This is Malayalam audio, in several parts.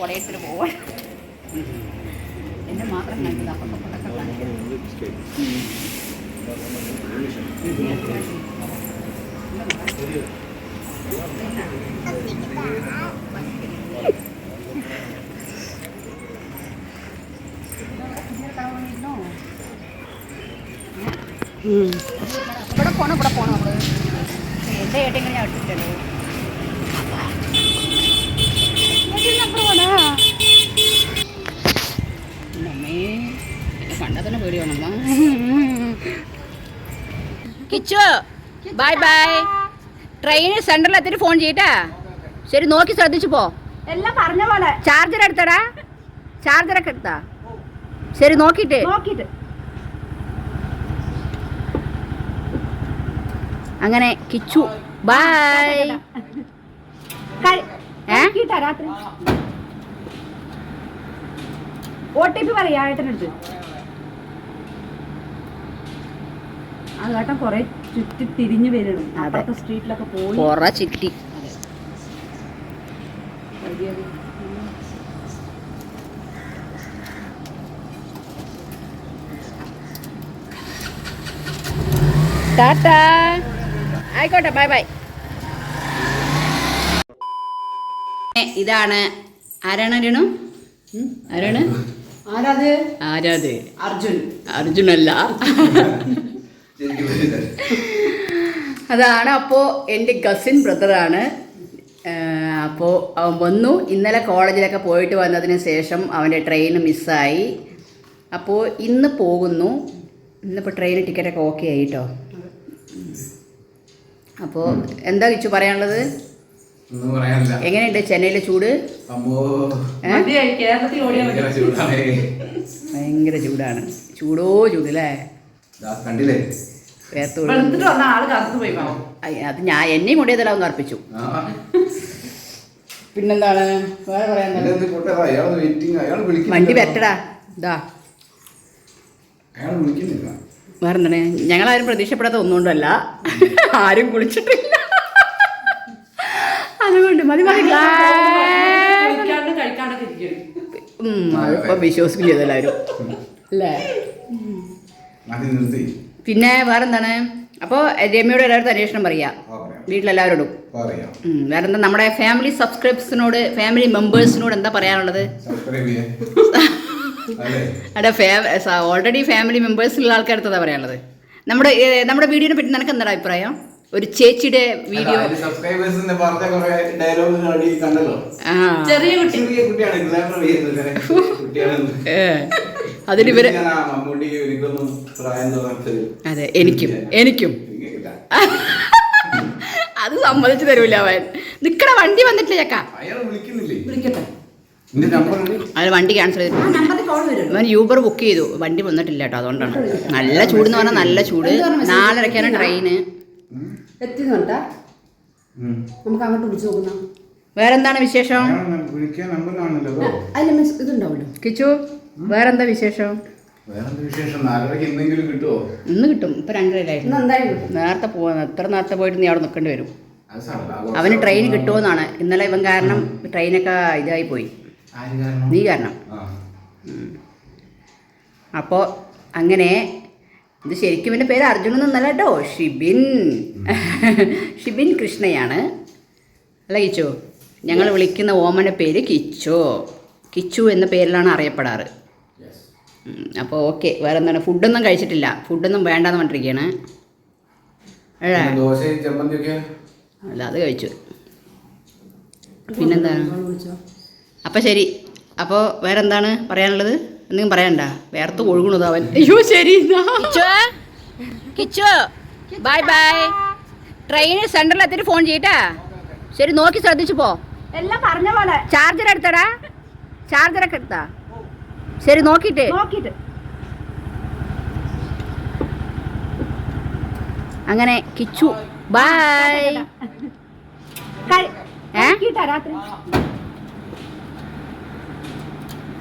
കുടയത്തിന് പോവാൻ. എന്നെ മാത്രം ഇവിടെ പോണം ഇവിടെ പോണം. നമ്മൾ എന്റെ ഏട്ടെങ്കിലും ഞാൻ ഇട്ടിട്ടുണ്ട്? കണ്ടാ തന്നെ പേടി വേണം കിച്ചു ബൈ ബൈ ട്രെയിൻ സെന്ററിൽ എത്തിയിട്ട് ഫോൺ ചെയ്യട്ടാ? ശരി നോക്കി ശ്രദ്ധിച്ചു പോ. എല്ലാം പറഞ്ഞ പോലെ. ചാർജർ എടുത്തടാ? ചാർജറൊക്കെ എടുത്താ? ശരി നോക്കിട്ട് നോക്കിട്ട് അങ്ങനെ കിച്ചു ബൈ രാത്രി? ഒ ടി പി പറയാ ഏട്ടനടുത്ത്. ആ ഏട്ടൻ കൊറേ ചുറ്റി തിരിഞ്ഞു വരുന്നു അതെ. അപ്പുറത്തെ സ്ട്രീറ്റിലൊക്കെ പോയി. കൊറ ചിറ്റി. ടാറ്റാ. ആയിക്കോട്ടെ ബൈ ബൈ. ഇതാണ് ആരാണ് രേണു? ആരാണ്? ആരാത്? അർജുൻ. അർജുനല്ല. അതാണ് അപ്പോൾ എന്റെ കസിൻ ബ്രദറാണ് അപ്പോൾ അവൻ വന്നു. ഇന്നലെ കോളേജിലൊക്കെ പോയിട്ട് വന്നതിന് ശേഷം അവന്റെ ട്രെയിൻ മിസ്സായി അപ്പോൾ ഇന്ന് പോകുന്നു. ഇന്നിപ്പോൾ ട്രെയിൻ ടിക്കറ്റൊക്കെ ഓക്കെ ആയിട്ടോ അപ്പോൾ എന്താ വിച്ചു പറയാനുള്ളത്? എങ്ങനെയുണ്ട് ചെന്നൈയിലെ ചൂട്? ഭയങ്കര ചൂടാണ്. ചൂടോ ചൂട് അല്ലേ? കണ്ടില്ലേ? അത് ഞാൻ എന്നെയും കൊണ്ടുപോയതല്ല ഒന്ന് അർപ്പിച്ചു. പിന്നെന്താണ്? വേറെ പറയാൻ. വണ്ടി വരട്ടടാ ഇതാ അയാൾ വിളിക്കുന്നില്ല. വേറെ എന്താണ് ഞങ്ങളാരും പ്രതീക്ഷപ്പെടാത്ത ഒന്നുകൊണ്ടല്ല. ആരും കുളിച്ചിട്ടില്ല. അതുകൊണ്ട് മതി മതി. വിശ്വസിക്കില്ല എല്ലാവരും അല്ലേ? പിന്നെ വേറെന്താണ്? അപ്പോൾ രമ്യയോട് എല്ലാവരും അന്വേഷണം പറയാ. വീട്ടിലെല്ലാവരോടും. വേറെന്താ? നമ്മുടെ ഫാമിലി സബ്സ്ക്രൈബ്സിനോട് ഫാമിലി മെമ്പേഴ്സിനോട് എന്താ പറയാനുള്ളത്? സബ്സ്ക്രൈബ് ചെയ്യേ. അല്ലേ? അവിടെ ഫാ ഓൾറെഡി ഫാമിലി മെമ്പേഴ്സിലുള്ള ആൾക്കാർക്ക് എന്താ പറയാനുള്ളത്? നമ്മുടെ നമ്മുടെ വീഡിയോനെ പറ്റി നിനക്ക് എന്താ അഭിപ്രായം? ഒരു ചേച്ചിയുടെ വീഡിയോ ചെറിയ കുട്ടി. ഇവർ. അതെ എനിക്കും എനിക്കും. അത് സമ്മതിച്ചു തരൂല അവൻ. നിക്കട വണ്ടി വന്നിട്ടില്ല ചക്ക. അയാൾ വിളിക്കുന്നില്ലേ? വിളിക്കട്ടെ. നിന്റെ നമ്പർ അവന് വണ്ടി ക്യാൻസൽ ചെയ്തു. അവൻ യൂബർ ബുക്ക് ചെയ്തു. വണ്ടി വന്നിട്ടില്ല കേട്ടോ അതുകൊണ്ടാണ്. നല്ല ചൂട് എന്ന് പറഞ്ഞാൽ നല്ല ചൂട്. നാലരക്കാണ് ട്രെയിന് എത്തിന്ന് കണ്ടാ നമുക്ക് അങ്ങോട്ട് വിളിച്ചു നോക്കുന്ന. വേറെന്താണ് വിശേഷം? അതിൽ മിസ് ഇതുണ്ടാവുമല്ലോ. കിച്ചു വേറെന്താ വിശേഷം? ഇന്ന് കിട്ടും. ഇപ്പൊ രണ്ടരയിലായിരുന്നു. നേരത്തെ പോവാ. എത്ര നേരത്തെ പോയിട്ട് നീ അവിടെ നിൽക്കേണ്ടി വരും. അവന് ട്രെയിൻ കിട്ടുമെന്നാണ് ഇന്നലെ ഇവൻ കാരണം ട്രെയിനൊക്കെ ഇതായി പോയി? നീ കാരണം. അപ്പോ അപ്പോൾ അങ്ങനെ ഇത് ശരിക്കും എന്റെ പേര് അർജുൻ എന്നല്ല കേട്ടോ. ഷിബിൻ. ഷിബിൻ കൃഷ്ണയാണ്. അല്ല കിച്ചു? ഞങ്ങൾ വിളിക്കുന്ന ഓമന്റെ പേര് കിച്ചു. കിച്ചു എന്ന പേരിലാണ് അറിയപ്പെടാറ്. അപ്പോൾ ഓക്കെ വേറെ എന്താണ്? ഫുഡൊന്നും കഴിച്ചിട്ടില്ല. ഫുഡൊന്നും വേണ്ടെന്ന് പറഞ്ഞിരിക്കുകയാണ്. അല്ലേ. അത് കഴിച്ചു. പിന്നെന്താണ്? അപ്പോൾ അപ്പം ശരി. അപ്പോൾ വേറെന്താണ് പറയാനുള്ളത്? എന്തെങ്കിലും പറയണ്ട. വേർത്ത് ഒഴുകണത് അവൻ. അയ്യോ ശരി കിച്ചു? Bye bye. ട്രെയിൻ സെന്ററിൽ എത്തിട്ട് ഫോൺ ചെയ്യട്ടാ. ശരി നോക്കി ശ്രദ്ധിച്ചു പോ. എല്ലാം പറഞ്ഞ പോലെ. ചാർജർ എടുത്തടാ. ചാർജറൊക്കെ എടുത്താ. ശരി നോക്കിയിട്ട്. നോക്കിട്ട് അങ്ങനെ കിച്ചു. ബൈ. ഏ?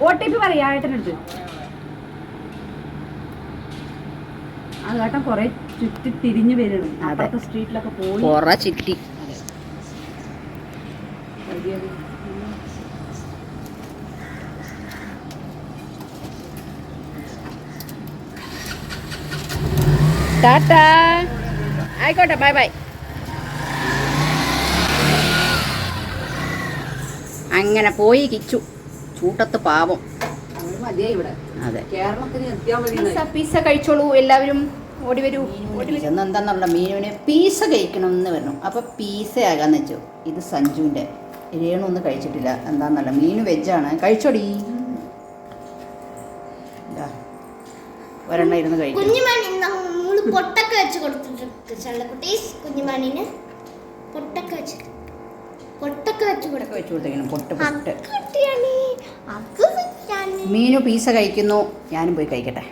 ഒ ചുറ്റി ആയിക്കോട്ടെ ബൈ ബൈ. അങ്ങനെ പോയി കിച്ചു. ചൂട്ടത്ത് പാവം. അതെ. പിസ്സ കഴിച്ചോളൂ എല്ലാവരും ഓടി വരൂ എന്താന്നുള്ള മീനുവിന് പീസ കഴിക്കണമെന്ന് പറഞ്ഞു. അപ്പോൾ പീസ ആകാന്ന് വെച്ചു. ഇത് സഞ്ജുവിന്റെ രേണു ഒന്നും കഴിച്ചിട്ടില്ല. എന്താന്നല്ല മീൻ വെജാണ് കഴിച്ചോടി. ഒരെണ്ണ ഇരുന്ന് കഴിക്കും. പൊട്ടൊക്കെ വെച്ച് കൊടുത്തിട്ടുണ്ട് കുഞ്ഞുമണിന് പൊട്ടൊക്കെ വെച്ച് പൊട്ടൊക്കെ വെച്ച് ഇവിടെയൊക്കെ വെച്ച് കൊടുത്തേക്കണം. പൊട്ട് പൊട്ട്. മീനു പീസ കഴിക്കുന്നു. ഞാനും പോയി കഴിക്കട്ടെ.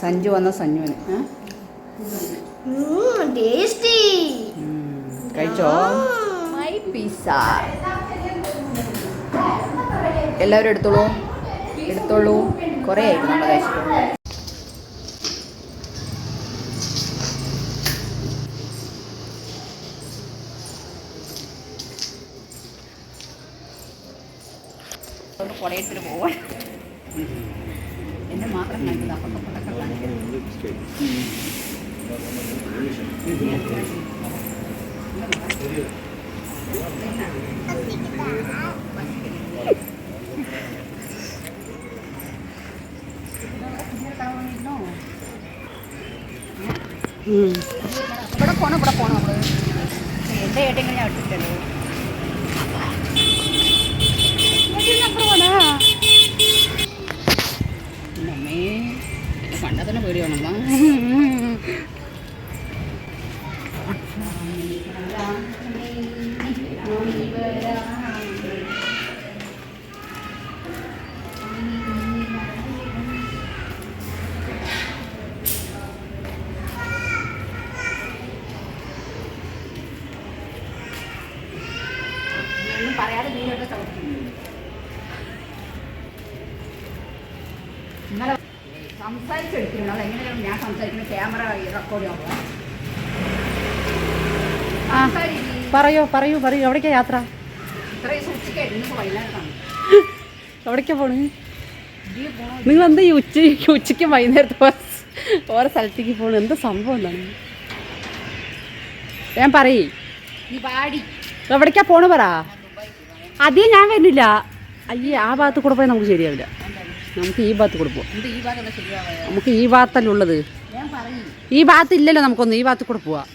സഞ്ജു വന്ന സഞ്ജുവിന്. കഴിച്ചോ? മൈ പീസ എല്ലാവരും എടുത്തോളൂ. എടുത്തോളൂ. കുറേ ആയിരുന്നു നമ്മൾ കഴിച്ചിട്ട് കുടയെടുത്തിട്ട് പോവാൻ. എന്നെ മാത്രം കണ്ടത് അപ്പം ഇവിടെ പോണം ഇവിടെ പോണം. നമ്മൾ എന്റെ ഏട്ടെങ്കിലും ഞാൻ ഇട്ടിട്ടല്ലോ? തന്നെ ഒന്നും പറയാതെ മീനൊക്കെ ചവിട്ടിക്കുന്നു ഇന്നലെ സംസാരിച്ചെടുത്തിരുന്നു അത് എങ്ങനെയാണ് ഞാൻ സംസാരിക്കുന്നത് ക്യാമറ റെക്കോർഡ് ആവുക പറയോ പറയൂ പറയൂ. എവിടേക്കാ യാത്ര? ഇത്രയും സൂക്ഷിക്കായിരുന്നു ഇന്നിപ്പോൾ വൈകുന്നേരത്താണ് എവിടേക്കാ പോണ്? നിങ്ങൾ എന്താ ഈ ഉച്ച ഉച്ചയ്ക്ക് വൈകുന്നേരത്തെ ഓരോ സ്ഥലത്തേക്ക് പോണ്? എന്താ സംഭവം എന്താണ്? ഞാൻ പറയേ. എവിടേക്കാ പോണ് പറ? അതേ ഞാൻ വരുന്നില്ല. അയ്യേ ആ ഭാഗത്ത് കൂടെ പോയാൽ നമുക്ക് ശരിയാവില്ല. നമുക്ക് ഈ ഭാഗത്ത് കൊടുപ്പോ നമുക്ക് ഈ ഭാഗത്തല്ലേ ഉള്ളത്. ഈ ഭാഗത്ത് ഇല്ലല്ലോ നമുക്കൊന്ന്. ഈ ഭാഗത്ത് കൂടെ പോവാം.